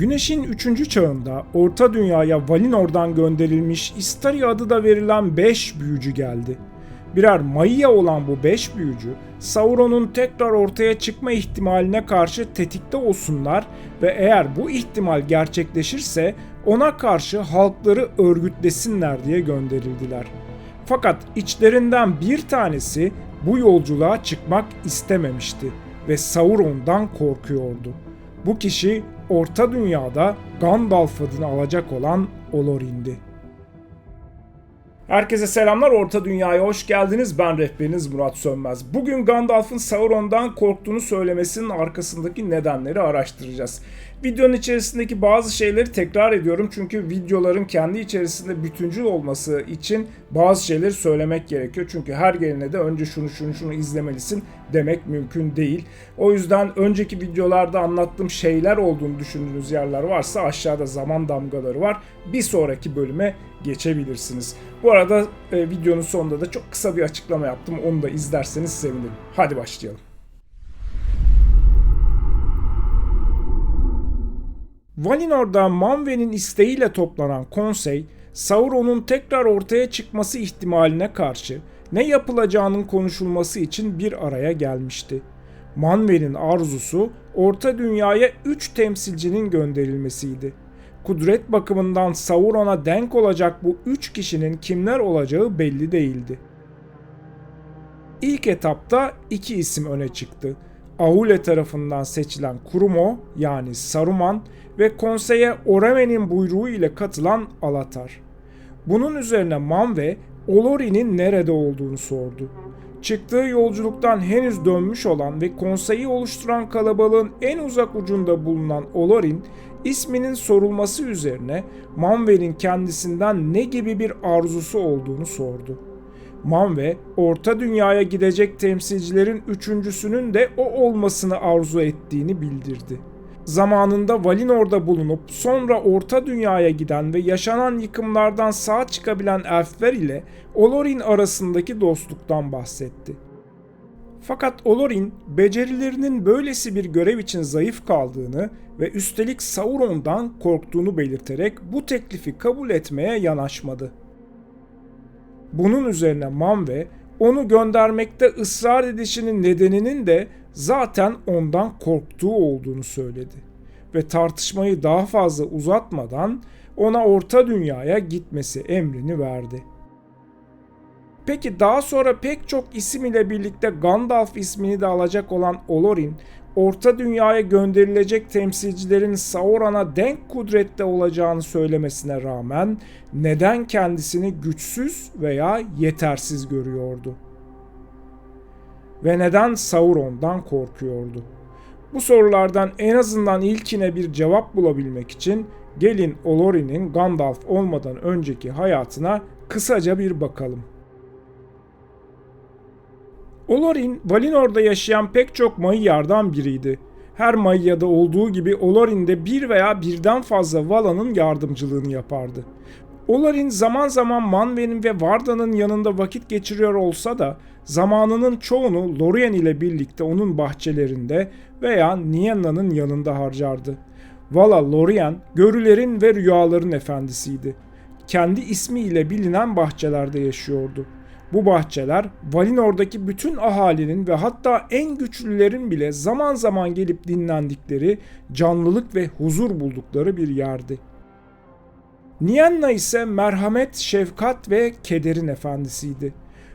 Güneşin 3. çağında Orta Dünya'ya Valinor'dan gönderilmiş Istari adı da verilen 5 büyücü geldi. Birer Maiya olan bu 5 büyücü, Sauron'un tekrar ortaya çıkma ihtimaline karşı tetikte olsunlar ve eğer bu ihtimal gerçekleşirse ona karşı halkları örgütlesinler diye gönderildiler. Fakat içlerinden bir tanesi bu yolculuğa çıkmak istememişti ve Sauron'dan korkuyordu. Bu kişi Orta Dünya'da Gandalf adını alacak olan Olorin'di. Herkese selamlar Orta Dünya'ya hoş geldiniz. Ben rehberiniz Murat Sönmez. Bugün Gandalf'ın Sauron'dan korktuğunu söylemesinin arkasındaki nedenleri araştıracağız. Videonun içerisindeki bazı şeyleri tekrar ediyorum çünkü videoların kendi içerisinde bütüncül olması için bazı şeyleri söylemek gerekiyor. Çünkü her gelene de önce şunu şunu şunu izlemelisin demek mümkün değil. O yüzden önceki videolarda anlattığım şeyler olduğunu düşündüğünüz yerler varsa aşağıda zaman damgaları var. Bir sonraki bölüme geçebilirsiniz. Bu arada e, videonun sonunda da çok kısa bir açıklama yaptım. Onu da izlerseniz sevinirim. Hadi başlayalım. Valinor'da Manwë'nin isteğiyle toplanan konsey, Sauron'un tekrar ortaya çıkması ihtimaline karşı ne yapılacağının konuşulması için bir araya gelmişti. Manwë'nin arzusu Orta Dünya'ya 3 temsilcinin gönderilmesiydi. Kudret bakımından Sauron'a denk olacak bu 3 kişinin kimler olacağı belli değildi. İlk etapta iki isim öne çıktı. Ahule tarafından seçilen Kurumo yani Saruman ve konseye Oremen'in buyruğu ile katılan Alatar. Bunun üzerine Manwe Olori'nin nerede olduğunu sordu. Çıktığı yolculuktan henüz dönmüş olan ve konseyi oluşturan kalabalığın en uzak ucunda bulunan Olorin, isminin sorulması üzerine Manwe'nin kendisinden ne gibi bir arzusu olduğunu sordu. Manwe, Orta Dünya'ya gidecek temsilcilerin üçüncüsünün de o olmasını arzu ettiğini bildirdi. Zamanında Valinor'da bulunup sonra Orta Dünya'ya giden ve yaşanan yıkımlardan sağ çıkabilen elfler ile Olorin arasındaki dostluktan bahsetti. Fakat Olorin becerilerinin böylesi bir görev için zayıf kaldığını ve üstelik Sauron'dan korktuğunu belirterek bu teklifi kabul etmeye yanaşmadı. Bunun üzerine Manwe onu göndermekte ısrar edişinin nedeninin de zaten ondan korktuğu olduğunu söyledi ve tartışmayı daha fazla uzatmadan ona Orta Dünya'ya gitmesi emrini verdi. Peki daha sonra pek çok isim ile birlikte Gandalf ismini de alacak olan Olorin, Orta Dünya'ya gönderilecek temsilcilerin Sauron'a denk kudrette olacağını söylemesine rağmen neden kendisini güçsüz veya yetersiz görüyordu? Ve neden Sauron'dan korkuyordu? Bu sorulardan en azından ilkine bir cevap bulabilmek için gelin Olorin'in Gandalf olmadan önceki hayatına kısaca bir bakalım. Olorin, Valinor'da yaşayan pek çok Maiar'dan biriydi. Her Maia'da olduğu gibi Olorin de bir veya birden fazla Vala'nın yardımcılığını yapardı. Olorin zaman zaman Manwë'nin ve Varda'nın yanında vakit geçiriyor olsa da zamanının çoğunu Lorien ile birlikte onun bahçelerinde veya Nienna'nın yanında harcardı. Vala Lorien, görülerin ve rüyaların efendisiydi. Kendi ismiyle bilinen bahçelerde yaşıyordu. Bu bahçeler Valinor'daki bütün ahalinin ve hatta en güçlülerin bile zaman zaman gelip dinlendikleri, canlılık ve huzur buldukları bir yerdi. Nienna ise merhamet, şefkat ve kederin efendisiydi.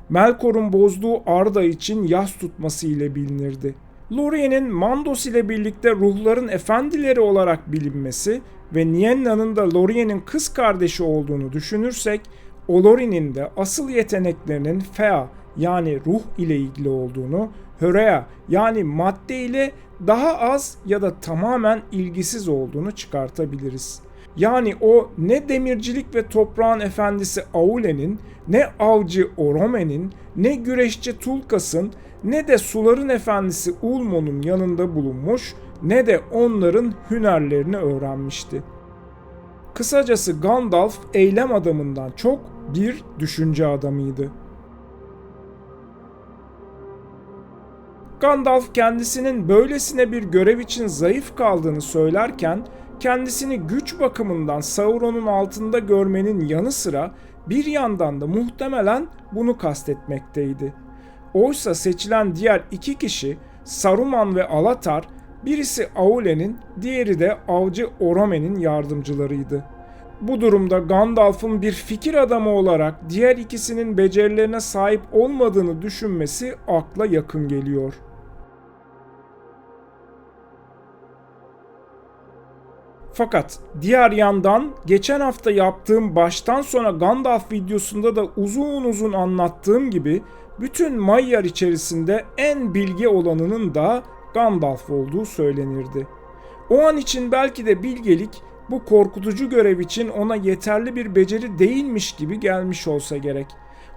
Melkor'un bozduğu Arda için yas tutması ile bilinirdi. Lorien'in Mandos ile birlikte ruhların efendileri olarak bilinmesi ve Nienna'nın da Lorien'in kız kardeşi olduğunu düşünürsek Olorin'in de asıl yeteneklerinin Fea yani ruh ile ilgili olduğunu, Hörea yani madde ile daha az ya da tamamen ilgisiz olduğunu çıkartabiliriz. Yani o ne demircilik ve toprağın efendisi Aule'nin, ne avcı Orome'nin, ne güreşçi Tulkas'ın, ne de suların efendisi Ulmo'nun yanında bulunmuş, ne de onların hünerlerini öğrenmişti. Kısacası Gandalf eylem adamından çok bir düşünce adamıydı. Gandalf kendisinin böylesine bir görev için zayıf kaldığını söylerken kendisini güç bakımından Sauron'un altında görmenin yanı sıra bir yandan da muhtemelen bunu kastetmekteydi. Oysa seçilen diğer iki kişi Saruman ve Alatar, birisi Aule'nin, diğeri de avcı Orome'nin yardımcılarıydı. Bu durumda Gandalf'ın bir fikir adamı olarak diğer ikisinin becerilerine sahip olmadığını düşünmesi akla yakın geliyor. Fakat diğer yandan geçen hafta yaptığım baştan sona Gandalf videosunda da uzun uzun anlattığım gibi bütün Maiar içerisinde en bilge olanının da Gandalf olduğu söylenirdi. O an için belki de bilgelik bu korkutucu görev için ona yeterli bir beceri değilmiş gibi gelmiş olsa gerek.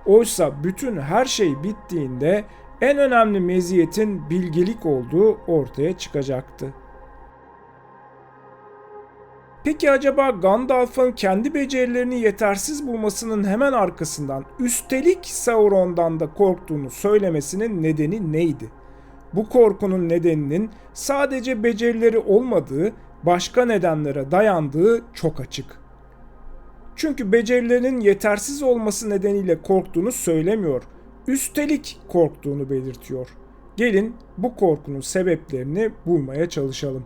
Oysa bütün her şey bittiğinde en önemli meziyetin bilgelik olduğu ortaya çıkacaktı. Peki acaba Gandalf'ın kendi becerilerini yetersiz bulmasının hemen arkasından üstelik Sauron'dan da korktuğunu söylemesinin nedeni neydi? Bu korkunun nedeninin sadece becerileri olmadığı, başka nedenlere dayandığı çok açık. Çünkü becerilerinin yetersiz olması nedeniyle korktuğunu söylemiyor. Üstelik korktuğunu belirtiyor. Gelin bu korkunun sebeplerini bulmaya çalışalım.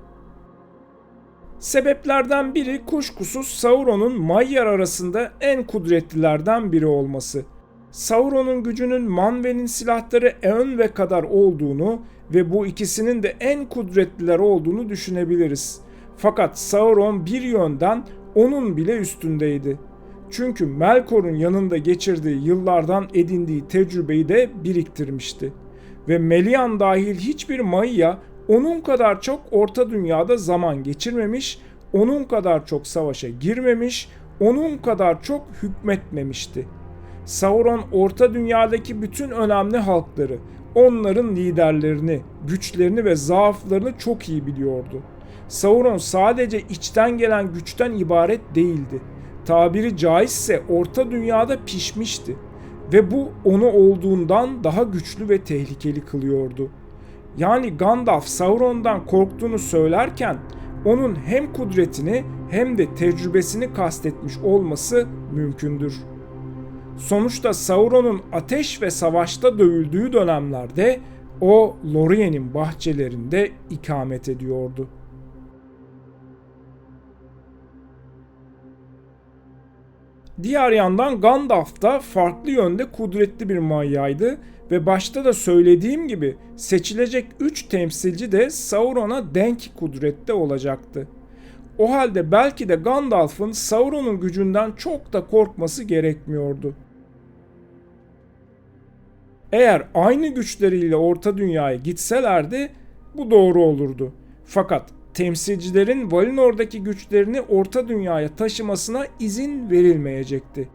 Sebeplerden biri kuşkusuz Sauron'un Maiar arasında en kudretlilerden biri olması. Sauron'un gücünün Manwë'nin silahları Eönwe kadar olduğunu ve bu ikisinin de en kudretliler olduğunu düşünebiliriz. Fakat Sauron bir yönden onun bile üstündeydi. Çünkü Melkor'un yanında geçirdiği yıllardan edindiği tecrübeyi de biriktirmişti. Ve Melian dahil hiçbir Maiya onun kadar çok orta dünyada zaman geçirmemiş, onun kadar çok savaşa girmemiş, onun kadar çok hükmetmemişti. Sauron orta dünyadaki bütün önemli halkları, onların liderlerini, güçlerini ve zaaflarını çok iyi biliyordu. Sauron sadece içten gelen güçten ibaret değildi. Tabiri caizse orta dünyada pişmişti ve bu onu olduğundan daha güçlü ve tehlikeli kılıyordu.'' yani Gandalf Sauron'dan korktuğunu söylerken onun hem kudretini hem de tecrübesini kastetmiş olması mümkündür. Sonuçta Sauron'un ateş ve savaşta dövüldüğü dönemlerde o Lorien'in bahçelerinde ikamet ediyordu. Diğer yandan Gandalf da farklı yönde kudretli bir manyaydı ve başta da söylediğim gibi seçilecek 3 temsilci de Sauron'a denk kudrette olacaktı. O halde belki de Gandalf'ın Sauron'un gücünden çok da korkması gerekmiyordu. Eğer aynı güçleriyle Orta Dünya'ya gitselerdi bu doğru olurdu. Fakat temsilcilerin Valinor'daki güçlerini Orta Dünya'ya taşımasına izin verilmeyecekti.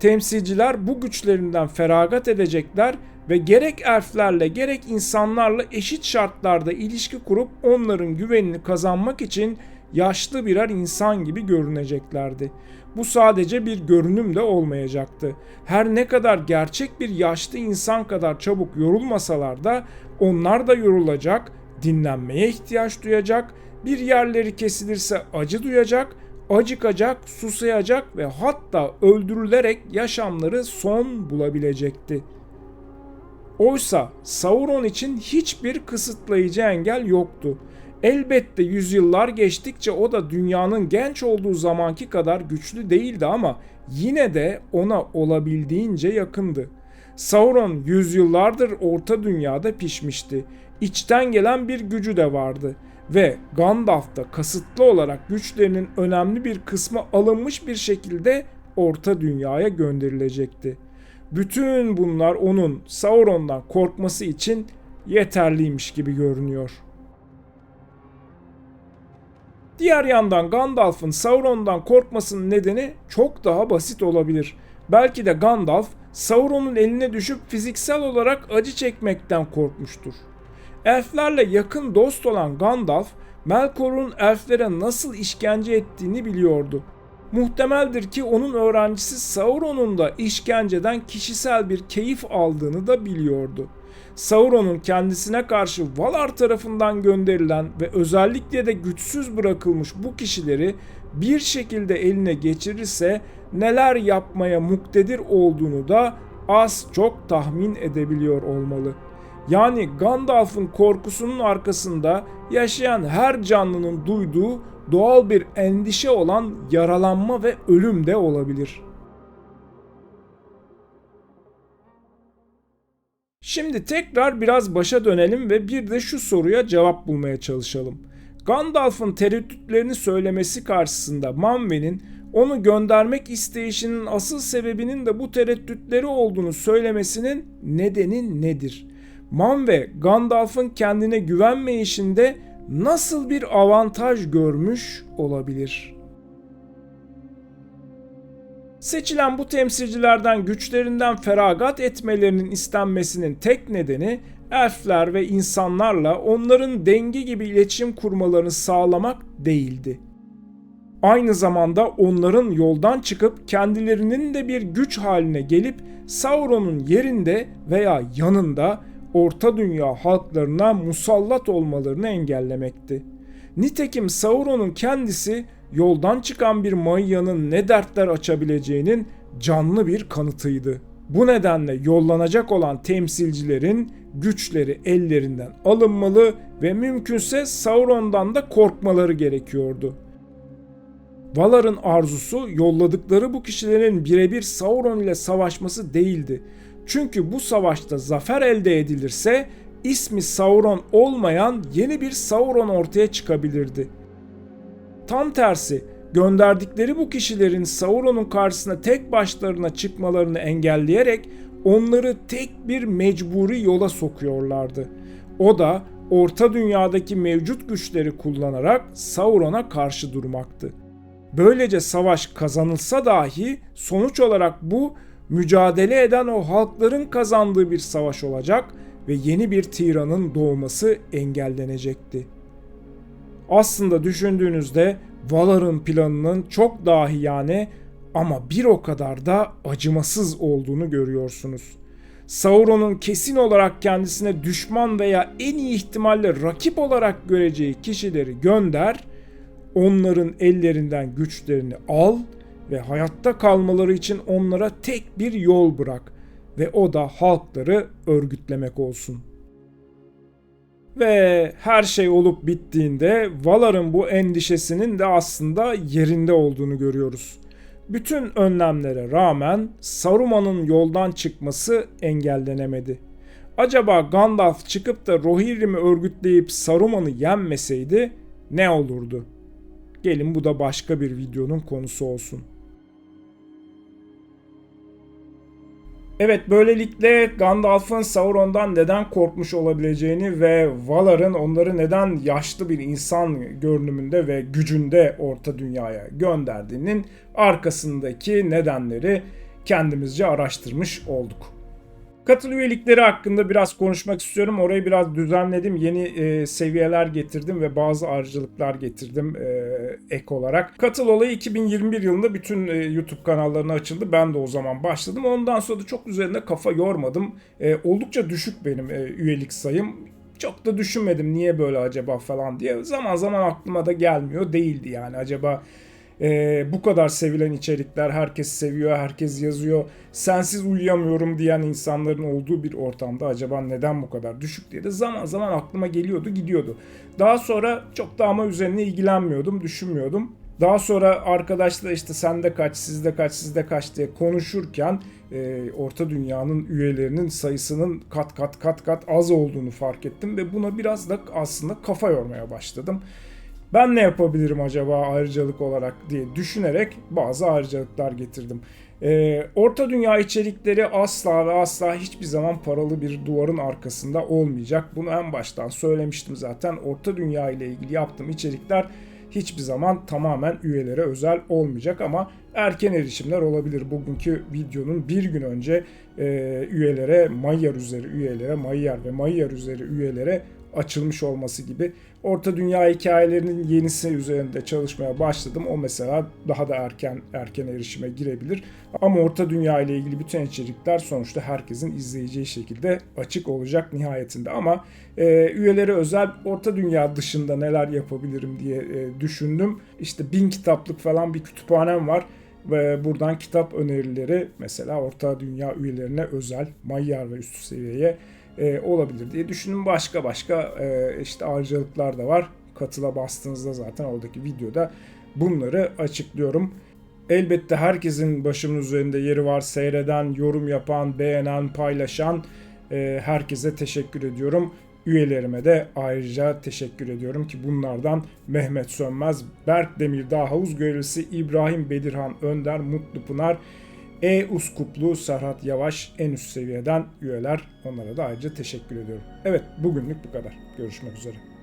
Temsilciler bu güçlerinden feragat edecekler ve gerek elflerle gerek insanlarla eşit şartlarda ilişki kurup onların güvenini kazanmak için yaşlı birer insan gibi görüneceklerdi. Bu sadece bir görünüm de olmayacaktı. Her ne kadar gerçek bir yaşlı insan kadar çabuk yorulmasalar da onlar da yorulacak, dinlenmeye ihtiyaç duyacak, bir yerleri kesilirse acı duyacak acıkacak, susayacak ve hatta öldürülerek yaşamları son bulabilecekti. Oysa Sauron için hiçbir kısıtlayıcı engel yoktu. Elbette yüzyıllar geçtikçe o da dünyanın genç olduğu zamanki kadar güçlü değildi ama yine de ona olabildiğince yakındı. Sauron yüzyıllardır orta dünyada pişmişti. İçten gelen bir gücü de vardı ve Gandalf da kasıtlı olarak güçlerinin önemli bir kısmı alınmış bir şekilde Orta Dünya'ya gönderilecekti. Bütün bunlar onun Sauron'dan korkması için yeterliymiş gibi görünüyor. Diğer yandan Gandalf'ın Sauron'dan korkmasının nedeni çok daha basit olabilir. Belki de Gandalf Sauron'un eline düşüp fiziksel olarak acı çekmekten korkmuştur. Elflerle yakın dost olan Gandalf, Melkor'un elflere nasıl işkence ettiğini biliyordu. Muhtemeldir ki onun öğrencisi Sauron'un da işkenceden kişisel bir keyif aldığını da biliyordu. Sauron'un kendisine karşı Valar tarafından gönderilen ve özellikle de güçsüz bırakılmış bu kişileri bir şekilde eline geçirirse neler yapmaya muktedir olduğunu da az çok tahmin edebiliyor olmalı. Yani Gandalf'ın korkusunun arkasında yaşayan her canlının duyduğu doğal bir endişe olan yaralanma ve ölüm de olabilir. Şimdi tekrar biraz başa dönelim ve bir de şu soruya cevap bulmaya çalışalım. Gandalf'ın tereddütlerini söylemesi karşısında Manwë'nin onu göndermek isteyişinin asıl sebebinin de bu tereddütleri olduğunu söylemesinin nedeni nedir? Manwë Gandalf'ın kendine güvenmeyişinde nasıl bir avantaj görmüş olabilir? Seçilen bu temsilcilerden güçlerinden feragat etmelerinin istenmesinin tek nedeni elfler ve insanlarla onların dengi gibi iletişim kurmalarını sağlamak değildi. Aynı zamanda onların yoldan çıkıp kendilerinin de bir güç haline gelip Sauron'un yerinde veya yanında Orta Dünya halklarına musallat olmalarını engellemekti. Nitekim Sauron'un kendisi yoldan çıkan bir Maya'nın ne dertler açabileceğinin canlı bir kanıtıydı. Bu nedenle yollanacak olan temsilcilerin güçleri ellerinden alınmalı ve mümkünse Sauron'dan da korkmaları gerekiyordu. Valar'ın arzusu yolladıkları bu kişilerin birebir Sauron ile savaşması değildi. Çünkü bu savaşta zafer elde edilirse ismi Sauron olmayan yeni bir Sauron ortaya çıkabilirdi. Tam tersi gönderdikleri bu kişilerin Sauron'un karşısına tek başlarına çıkmalarını engelleyerek onları tek bir mecburi yola sokuyorlardı. O da Orta Dünya'daki mevcut güçleri kullanarak Sauron'a karşı durmaktı. Böylece savaş kazanılsa dahi sonuç olarak bu mücadele eden o halkların kazandığı bir savaş olacak ve yeni bir tiranın doğması engellenecekti. Aslında düşündüğünüzde Valar'ın planının çok dahiyane ama bir o kadar da acımasız olduğunu görüyorsunuz. Sauron'un kesin olarak kendisine düşman veya en iyi ihtimalle rakip olarak göreceği kişileri gönder, onların ellerinden güçlerini al ve hayatta kalmaları için onlara tek bir yol bırak ve o da halkları örgütlemek olsun. Ve her şey olup bittiğinde Valar'ın bu endişesinin de aslında yerinde olduğunu görüyoruz. Bütün önlemlere rağmen Saruman'ın yoldan çıkması engellenemedi. Acaba Gandalf çıkıp da Rohirrim'i örgütleyip Saruman'ı yenmeseydi ne olurdu? Gelin bu da başka bir videonun konusu olsun. Evet böylelikle Gandalf'ın Sauron'dan neden korkmuş olabileceğini ve Valar'ın onları neden yaşlı bir insan görünümünde ve gücünde Orta Dünya'ya gönderdiğinin arkasındaki nedenleri kendimizce araştırmış olduk. Katıl üyelikleri hakkında biraz konuşmak istiyorum. Orayı biraz düzenledim. Yeni e, seviyeler getirdim ve bazı ayrıcalıklar getirdim e, ek olarak. Katıl olayı 2021 yılında bütün e, YouTube kanallarına açıldı. Ben de o zaman başladım. Ondan sonra da çok üzerinde kafa yormadım. E, oldukça düşük benim e, üyelik sayım. Çok da düşünmedim niye böyle acaba falan diye. Zaman zaman aklıma da gelmiyor değildi yani. Acaba e, bu kadar sevilen içerikler herkes seviyor, herkes yazıyor. Sensiz uyuyamıyorum diyen insanların olduğu bir ortamda acaba neden bu kadar düşük diye de zaman zaman aklıma geliyordu, gidiyordu. Daha sonra çok da ama üzerine ilgilenmiyordum, düşünmüyordum. Daha sonra arkadaşlar işte sende kaç, sizde kaç, sizde kaç diye konuşurken e, Orta Dünya'nın üyelerinin sayısının kat kat kat kat az olduğunu fark ettim ve buna biraz da aslında kafa yormaya başladım ben ne yapabilirim acaba ayrıcalık olarak diye düşünerek bazı ayrıcalıklar getirdim. Ee, Orta Dünya içerikleri asla ve asla hiçbir zaman paralı bir duvarın arkasında olmayacak. Bunu en baştan söylemiştim zaten. Orta Dünya ile ilgili yaptığım içerikler hiçbir zaman tamamen üyelere özel olmayacak ama erken erişimler olabilir. Bugünkü videonun bir gün önce e, üyelere, Mayyar üzeri üyelere, Mayyar ve Mayyar üzeri üyelere açılmış olması gibi. Orta Dünya hikayelerinin yenisi üzerinde çalışmaya başladım. O mesela daha da erken erken erişime girebilir. Ama Orta Dünya ile ilgili bütün içerikler sonuçta herkesin izleyeceği şekilde açık olacak nihayetinde. Ama e, üyelere özel Orta Dünya dışında neler yapabilirim diye e, düşündüm. İşte bin kitaplık falan bir kütüphanem var ve buradan kitap önerileri mesela Orta Dünya üyelerine özel Mayyar ve üstü seviyeye e, olabilir diye düşündüm. Başka başka e, işte ayrıcalıklar da var. Katıla bastığınızda zaten oradaki videoda bunları açıklıyorum. Elbette herkesin başımın üzerinde yeri var. Seyreden, yorum yapan, beğenen, paylaşan e, herkese teşekkür ediyorum. Üyelerime de ayrıca teşekkür ediyorum ki bunlardan Mehmet Sönmez, Berk Demirdağ, Havuz Görevlisi İbrahim Bedirhan Önder, Mutlu Pınar, E Uskuplu, Serhat Yavaş en üst seviyeden üyeler. Onlara da ayrıca teşekkür ediyorum. Evet bugünlük bu kadar. Görüşmek üzere.